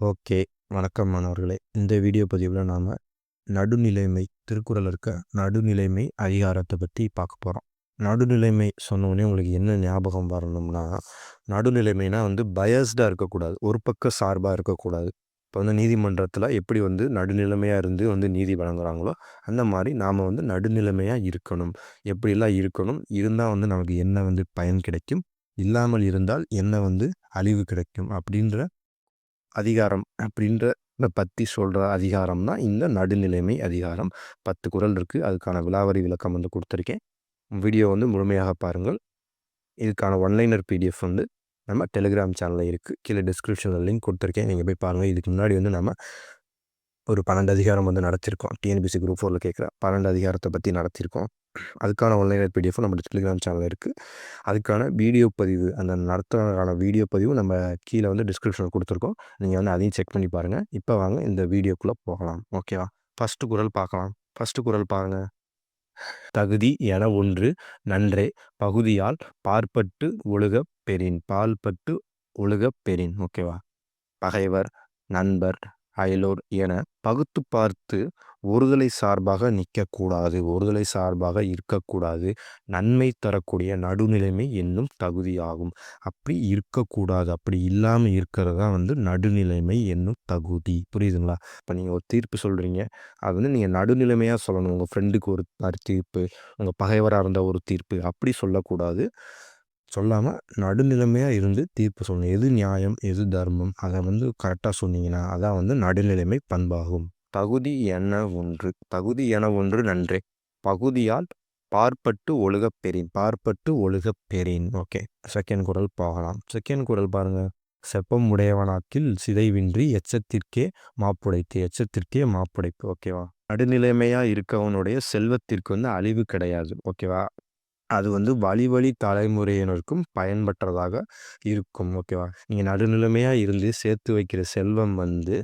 Okay வணக்கம் மாணவர்களே. இந்த வீடியோ பதிவில் நாம் நடுநிலைமை திருக்குறள் இருக்க நடுநிலைமை அதிகாரத்தை பற்றி பார்க்க போகிறோம் நடுநிலைமை சொன்னோடனே உங்களுக்கு என்ன ஞாபகம் வரணும்னா நடுநிலைமைனா வந்து பயஸ்டாக இருக்கக்கூடாது. ஒரு பக்க சார்பாக இருக்கக்கூடாது. இப்போ வந்து நீதிமன்றத்தில் எப்படி வந்து நடுநிலைமையாக இருந்து வந்து நீதி வழங்குறாங்களோ அந்த மாதிரி நாம் வந்து நடுநிலைமையாக இருக்கணும். எப்படிலாம் இருக்கணும் இருந்தால் வந்து நமக்கு என்ன வந்து பயன் கிடைக்கும் இல்லாமல் இருந்தால் என்ன வந்து அழிவு கிடைக்கும் அப்படின்ற அதிகாரம் அப்படின்ற பற்றி சொல்கிற அதிகாரம் தான் இந்த நடுநிலைமை அதிகாரம். பத்து குரல் இருக்குது அதுக்கான விலாவரி விளக்கம் வந்து கொடுத்துருக்கேன். வீடியோ வந்து முழுமையாக பாருங்கள். இதுக்கான ஒன்லைனர் பிடிஎஃப் வந்து நம்ம டெலிகிராம் சேனலில் இருக்குது கீழே டிஸ்கிரிப்ஷனில் லிங்க் கொடுத்துருக்கேன். நீங்கள் போய் பாருங்கள் இதுக்கு முன்னாடி வந்து நம்ம ஒரு பன்னெண்டு அதிகாரம் வந்து நடத்திருக்கோம். டிஎன்பிசி குரூப் ஃபோரில் கேட்குற பன்னெண்டு அதிகாரத்தை பற்றி நடத்திருக்கோம். அதுக்கான ஒன்லைன் பிடிஎஃப் நம்ம டெலிகிராம் சேனல் இருக்குது அதுக்கான வீடியோ பதிவு அந்த நடத்துறதுக்கான வீடியோ பதிவு நம்ம கீழே வந்து டிஸ்கிரிப்ஷனில் கொடுத்துருக்கோம். நீங்கள் வந்து அதையும் செக் பண்ணி பாருங்கள் இப்போ வாங்க இந்த வீடியோக்குள்ளே போகலாம். ஓகேவா ஃபஸ்ட்டு குரல் பார்க்கலாம். ஃபஸ்ட்டு குரல் பாருங்கள் தகுதி என ஒன்று நன்றே. பகுதியால் பார்ப்பட்டு ஒழுக பெறின். பால்பட்டு ஒழுக பெறின். ஓகேவா பகைவர் நண்பர் அயலோர் என பகுத்து பார்த்து ஒருதலை சார்பாக நிற்கக்கூடாது ஒருதலை சார்பாக இருக்கக்கூடாது. நன்மை தரக்கூடிய நடுநிலைமை என்னும் தகுதியாகும். அப்படி இருக்கக்கூடாது அப்படி இல்லாமல் இருக்கிறது தான் வந்து நடுநிலைமை என்னும் தகுதி. புரியுதுங்களா? இப்போ நீங்கள் ஒரு தீர்ப்பு சொல்கிறீங்க அது வந்து நீங்கள் நடுநிலைமையாக சொல்லணும். உங்கள் ஃப்ரெண்டுக்கு ஒரு தீர்ப்பு உங்கள் பகைவராக இருந்த ஒரு தீர்ப்பு. அப்படி சொல்லக்கூடாது. சொல்லாமல் நடுநிலைமையாக இருந்து தீர்ப்பு சொல்லணும். எது நியாயம் எது தர்மம்? அதை வந்து கரெக்டாக சொன்னீங்கன்னா அதான் வந்து நடுநிலைமை பண்பாகும். தகுதி என ஒன்று தகுதி என ஒன்று நன்றே. பகுதியால் பார்ப்பட்டு ஒழுகப் பெறின் பார்ப்பட்டு ஒழுகப் பெறின். ஓகே செகண்ட் குரல் போகலாம். செகண்ட் குரல் பாருங்கள் செப்பம் உடையவனாக்கில் சிதைவின்றி எச்சத்திற்கே மாப்புடைத்து எச்சத்திற்கே மாப்புடைப்பு. ஓகேவா? நடுநிலைமையாக இருக்கவனுடைய செல்வத்திற்கு வந்து அழிவு கிடையாது. ஓகேவா? அது வந்து வழி வழி தலைமுறையினருக்கும் பயன்பற்றதாக இருக்கும் ஓகேவா? நீங்கள் நடுநிலைமையாக இருந்து சேர்த்து வைக்கிற செல்வம் வந்து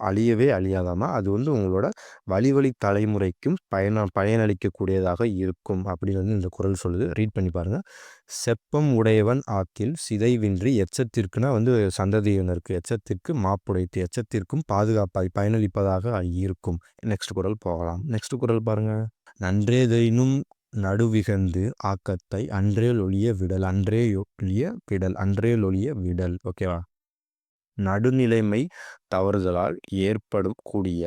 அழியவே அழியாதாமா? அது வந்து உங்களோட வழி வழி தலைமுறைக்கும் பயன பயனளிக்கக்கூடியதாக இருக்கும் அப்படின்னு வந்து இந்த குரல் சொல்லுது. ரீட் பண்ணி பாருங்கள் செப்பம் உடையவன் ஆக்கில் சிதைவின்றி எச்சத்திற்குனா வந்து சந்ததியினருக்கு எச்சத்திற்கு மாப்புடைத்து எச்சத்திற்கும் பாதுகாப்பாக பயனளிப்பதாக இருக்கும். நெக்ஸ்ட் குரல் போகலாம். நெக்ஸ்ட் குரல் பாருங்கள் நன்றேதைனும் நடுவிகந்து ஆக்கத்தை அன்றேல் ஒழிய விடல் அன்றே ஒழிய விடல் அன்றேல் ஒழிய விடல். ஓகேவா நடுநிலைமை தவறுதலால் ஏற்படக்கூடிய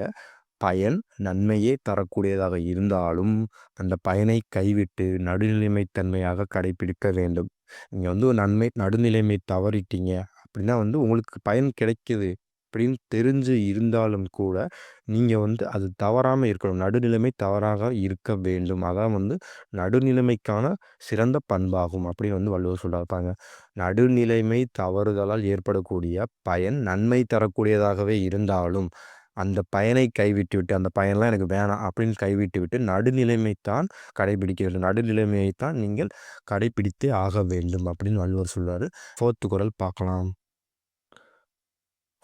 பயன் நன்மையே தரக்கூடியதாக இருந்தாலும் அந்த பயனை கைவிட்டு நடுநிலைமைத்தன்மையாக கடைபிடிக்க வேண்டும். நீங்கள் வந்து ஒரு நன்மை நடுநிலைமை தவறிட்டீங்க அப்படின்னா வந்து உங்களுக்கு பயன் கிடைக்கிது. அப்படின்னு தெரிஞ்சு இருந்தாலும் கூட நீங்கள் வந்து அது தவறாமல் இருக்கணும். நடுநிலைமை தவறாக இருக்க வேண்டும். அதான் வந்து நடுநிலைமைக்கான சிறந்த பண்பாகும் அப்படின்னு வந்து வள்ளுவர் சொல்லியிருப்பாங்க. நடுநிலைமை தவறுதலால் ஏற்படக்கூடிய பயன் நன்மை தரக்கூடியதாகவே இருந்தாலும் அந்த பயனை கைவிட்டு விட்டு அந்த பயன்லாம் எனக்கு வேணாம் அப்படின்னு கைவிட்டு விட்டு நடுநிலைமைத்தான் கடைபிடிக்கிறது. வேண்டும் நடுநிலைமையைத்தான் நீங்கள் கடைபிடித்தே ஆக வேண்டும் அப்படின்னு வள்ளுவர் சொல்வார் ஃபோர்த்து குரல் பார்க்கலாம்.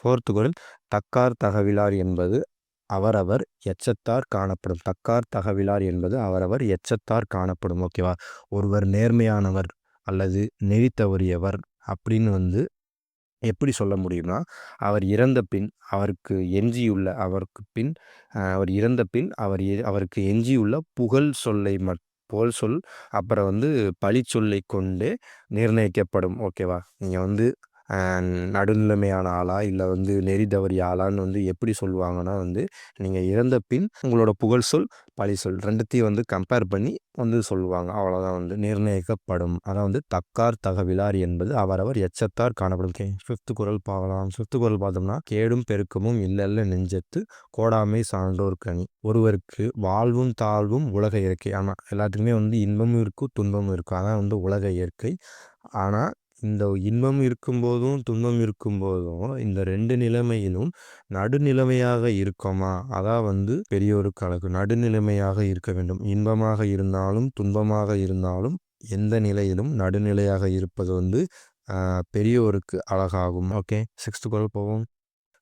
ஃபோர்த்து குரல் தக்கார் தகவிலார் என்பது அவரவர் எச்சத்தார் காணப்படும். தக்கார் தகவிலார் என்பது அவரவர் எச்சத்தார் காணப்படும் ஓகேவா? ஒருவர் நேர்மையானவர் அல்லது நெறி தவறியவர் அப்படின்னு வந்து எப்படி சொல்ல முடியும்னா அவர் இறந்த பின் அவருக்கு எஞ்சியுள்ள அவருக்கு பின் அவர் இறந்த பின் அவர் அவருக்கு எஞ்சியுள்ள புகழ் சொல்லை மட் புகழ் சொல் அப்புறம் வந்து பழி சொல்லை கொண்டே நிர்ணயிக்கப்படும் ஓகேவா? நீங்கள் வந்து நடுநிலைமையான ஆளா இல்லை வந்து நெறி தவறிய ஆளான்னு வந்து எப்படி சொல்லுவாங்கன்னா வந்து நீங்கள் இறந்த பின் உங்களோட புகழ் சொல் பழி சொல் ரெண்டுத்தையும் வந்து கம்பேர் பண்ணி வந்து சொல்லுவாங்க. அவ்வளோதான் வந்து நிர்ணயிக்கப்படும். அதான் வந்து தக்கார் தகவிலார் என்பது அவரவர் எச்சத்தார் காணப்படும். கே ஃபிஃப்த்து குரல் பார்க்கலாம். ஃபிஃப்த்து குரல் பார்த்தோம்னா கேடும் பெருக்கமும் இல்லல்ல நெஞ்சத்து கோடாமை சான்றோர் கனி. ஒருவருக்கு வாழ்வும் தாழ்வும் உலக இயற்கை. ஆனால் எல்லாத்துக்குமே வந்து இன்பமும் இருக்கும் துன்பமும் இருக்கும். அதான் வந்து உலக இயற்கை. ஆனால் இந்த இன்பம் இருக்கும்போதும் துன்பம் இருக்கும்போதும் இந்த ரெண்டு நிலைமையிலும் நடுநிலைமையாக இருக்கோமா? அதான் வந்து பெரியோருக்கு அழகு நடுநிலைமையாக இருக்க வேண்டும். இன்பமாக இருந்தாலும் துன்பமாக இருந்தாலும் எந்த நிலையிலும் நடுநிலையாக இருப்பது வந்து பெரியோருக்கு அழகாகும். ஓகே சிக்ஸ்த் குரல் போவோம்.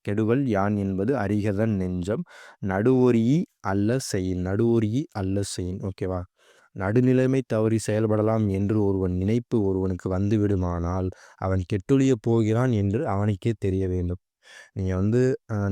கெடுவல் யான் என்பது அரிகதன் நெஞ்சம். நடுவொரி அல்ல செயின். நடுவொரி அல்ல செயின். ஓகேவா? நடுநிலைமை தவறி செயல்படலாம் என்று ஒருவன் நினைப்பு ஒருவனுக்கு வந்துவிடுமானால் அவன் கெட்டொழிய போகிறான் என்று அவனுக்கே தெரிய வேண்டும். நீங்கள் வந்து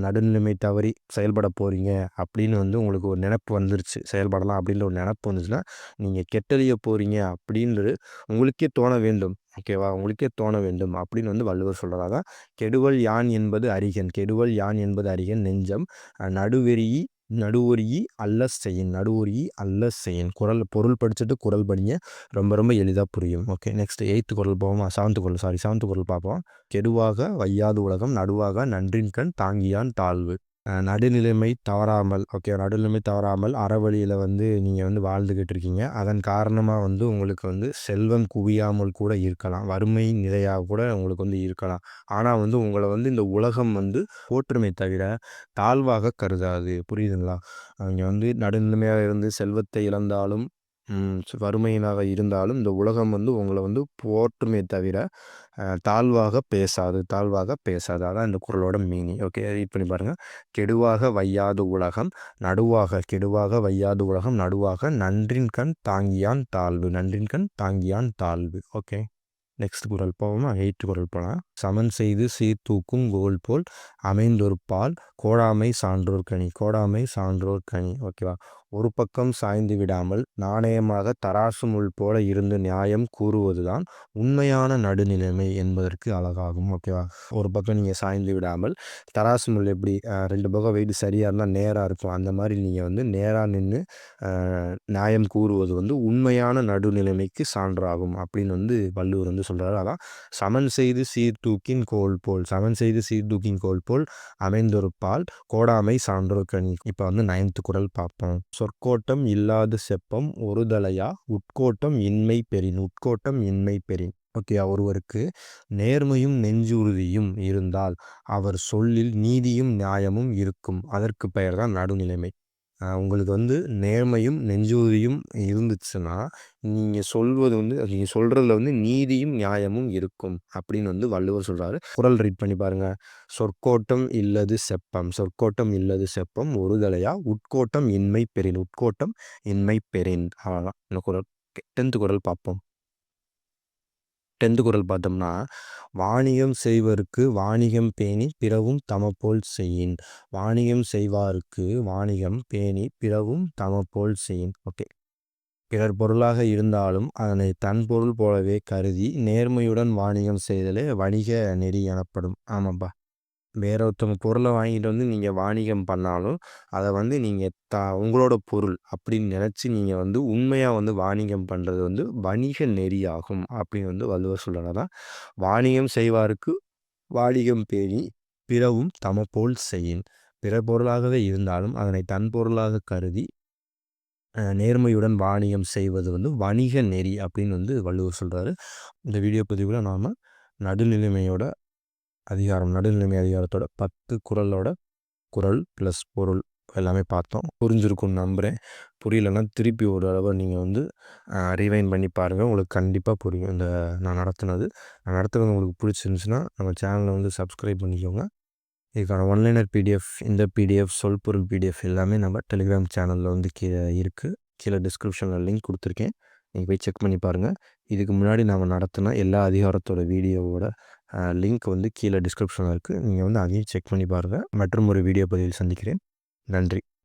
நடுநிலைமை தவறி செயல்பட போகிறீங்க அப்படின்னு வந்து உங்களுக்கு ஒரு நினப்பு வந்துருச்சு. செயல்படலாம் அப்படின்ற ஒரு நினப்பு வந்துச்சுன்னா நீங்கள் கெட்டழிய போகிறீங்க அப்படின்றது உங்களுக்கே தோண வேண்டும். ஓகேவா உங்களுக்கே தோண வேண்டும் அப்படின்னு வந்து வள்ளுவர் சொல்கிறதா கெடுவல் யான் என்பது அரிகன். கெடுவல் யான் என்பது அரிகன் நெஞ்சம். நடுவெறி நடுவெறியி நடுவொரியி அல்ல செய்யின் நடுவொரியி அல்ல செய்யின். குரல் பொருள் படிச்சுட்டு குரல் படிங்க. ரொம்ப ரொம்ப எளிதாக புரியும். ஓகே நெக்ஸ்ட் எயித்து குரல் போவோமா? செவன்த்து குரல் சாரி செவன்த்து குரல் பார்ப்போம். கெடுவாக வையாது உலகம் நடுவாக நன்றின் கண் தாங்கியான் தாழ்வு. நடுநிலைமை தவறாமல் ஓகே நடுநிலைமை தவறாமல் அறவழியில் வந்து நீங்கள் வந்து வாழ்ந்துக்கிட்டு இருக்கீங்க. அதன் காரணமாக வந்து உங்களுக்கு வந்து செல்வம் குவியாமல் கூட இருக்கலாம். வறுமை நிலையாக கூட உங்களுக்கு வந்து இருக்கலாம். ஆனால் வந்து உங்களை வந்து இந்த உலகம் வந்து போற்றுமை தவிர தாழ்வாக கருதாது. புரியுதுங்களா? இங்கே வந்து நடுநிலைமையாக இருந்து செல்வத்தை இழந்தாலும் வறுமையினாக இருந்தாலும் இந்த உலகம் வந்து உங்களை வந்து போற்றுமே தவிர தாழ்வாக பேசாது தாழ்வாக பேசாது. அதான் இந்த குரலோட மீனிங் ஓகே ரீட் பண்ணி பாருங்கள் கெடுவாக வையாது உலகம் நடுவாக கெடுவாக வையாது உலகம் நடுவாக நன்றின் கண் தாங்கியான் தாழ்வு நன்றின் கண் தாங்கியான் தாழ்வு. ஓகே நெக்ஸ்ட் குரல் போவோமா? எயிட் குரல் போகலாம் சமன் செய்து சீர்தூக்கும் கோல் போல் அமைந்தொரு பால் கோடாமை சான்றோர் கனி கோடாமை சான்றோர் கனி. ஓகேவா ஒரு பக்கம் சாய்ந்து விடாமல் நாணயமாக தராசு முள் போல இருந்து நியாயம் கூறுவதுதான் உண்மையான நடுநிலைமை என்பதற்கு அழகாகும் ஓகேவா ஒரு பக்கம் நீங்கள் சாய்ந்து விடாமல் தராசு முள் எப்படி ரெண்டு பக்கம் வெயிட் சரியாக இருந்தால் நேராக இருக்கும் அந்த மாதிரி நீங்கள் வந்து நேராக நின்று நியாயம் கூறுவது வந்து உண்மையான நடுநிலைமைக்கு சான்றாகும் அப்படின்னு வந்து வள்ளுவர் வந்து சொல்கிறாரு அதான் சமன் செய்து சீர்தூக்கின் கோல் போல் சமன் செய்து சீர்தூக்கின் கோல் போல் அமைந்தொருப்பால் கோடாமை சான்றோர் கணி இப்போ வந்து நைன்த்து குரல் பார்ப்போம். சொற்கோட்டம் இல்லாத செப்பம் ஒருதலையா உட்கோட்டம் இன்மை பெறின். உட்கோட்டம் இன்மை பெறின். ஓகே ஒருவருக்கு நேர்மையும் நெஞ்சுறுதியும் இருந்தால் அவர் சொல்லில் நீதியும் நியாயமும் இருக்கும். அதற்கு பெயர் தான் நடுநிலைமை. உங்களுக்கு வந்து நேர்மையும் நெஞ்சுறுதியும் இருந்துச்சுன்னா நீங்கள் சொல்வது வந்து நீங்கள் சொல்கிறதுல வந்து நீதியும் நியாயமும் இருக்கும் அப்படின்னு வந்து வள்ளுவர் சொல்கிறாரு குரல் ரீட் பண்ணி பாருங்கள் சொற்கோட்டம் இல்லது செப்பம். சொற்கோட்டம் இல்லது செப்பம் ஒரு தலையா? உட்கோட்டம் இன்மை பெறின். உட்கோட்டம் இன்மை பெறின். அவ்வளோதான் இந்த குரல் டென்த்து குரல் பார்ப்போம். டென்த்து குரல் பார்த்தோம்னா வாணிகம் செய்வருக்கு வாணிகம் பேணி பிறவும் தமப்போல் செய்யின். வாணிகம் செய்வாருக்கு வாணிகம் பேணி பிறவும் தமப்போல் செய்யின். ஓகே. பிறர் பொருளாக இருந்தாலும் அதனை தன் பொருள் போலவே கருதி நேர்மையுடன் வாணிகம் செய்தலே வணிக நெறி எனப்படும். ஆமாப்பா. வேற ஒருத்தவங்க பொருளை வாங்கிட்டு வந்து நீங்கள் வாணிகம் பண்ணாலும் அதை வந்து நீங்கள் த உங்களோட பொருள் அப்படின்னு நினச்சி நீங்கள் வந்து உண்மையாக வந்து வாணிகம் பண்ணுறது வந்து வணிக நெறியாகும் அப்படின்னு வந்து வள்ளுவர் சொல்கிறதான் வாணிகம் செய்வாருக்கு வாணிகம் பேணி பிறவும் தமப்போல் செய்யின். பிற பொருளாகவே இருந்தாலும் அதனை தன் பொருளாக கருதி நேர்மையுடன் வாணிகம் செய்வது வந்து வணிக நெறி அப்படின்னு வந்து வள்ளுவர் சொல்கிறாரு இந்த வீடியோ பதிவில் நாம் நடுநிலைமையோட அதிகாரம் நடுநிலைமை அதிகாரத்தோட பத்து குரலோட குரல் ப்ளஸ் பொருள் எல்லாமே பார்த்தோம். புரிஞ்சிருக்கும்னு நம்புகிறேன் புரியலன்னா திருப்பி ஒரு அளவு நீங்கள் வந்து ரிவைன் பண்ணி பாருங்கள் உங்களுக்கு கண்டிப்பாக புரியும். இந்த நான் நடத்துனது. நான் நடத்துனது உங்களுக்கு பிடிச்சிருந்துச்சுன்னா நம்ம சேனலை வந்து சப்ஸ்கிரைப் பண்ணிக்கோங்க. இதுக்கான ஒன்லைனர் பிடிஎஃப் இந்த பிடிஎஃப் சொல் பொருள் பிடிஎஃப் எல்லாமே நம்ம டெலிகிராம் சேனலில் வந்து கீழே இருக்குது கீழே டிஸ்கிரிப்ஷனில் லிங்க் கொடுத்துருக்கேன். நீங்கள் போய் செக் பண்ணி பாருங்கள் இதுக்கு முன்னாடி நாம் நடத்தின எல்லா அதிகாரத்தோட வீடியோவோட லிங்க் வந்து கீழே டிஸ்கிரிப்ஷனில் இருக்குது நீங்கள் வந்து அதையும் செக் பண்ணி பாருங்கள் மற்றும் ஒரு வீடியோ பதிவில் சந்திக்கிறேன். நன்றி.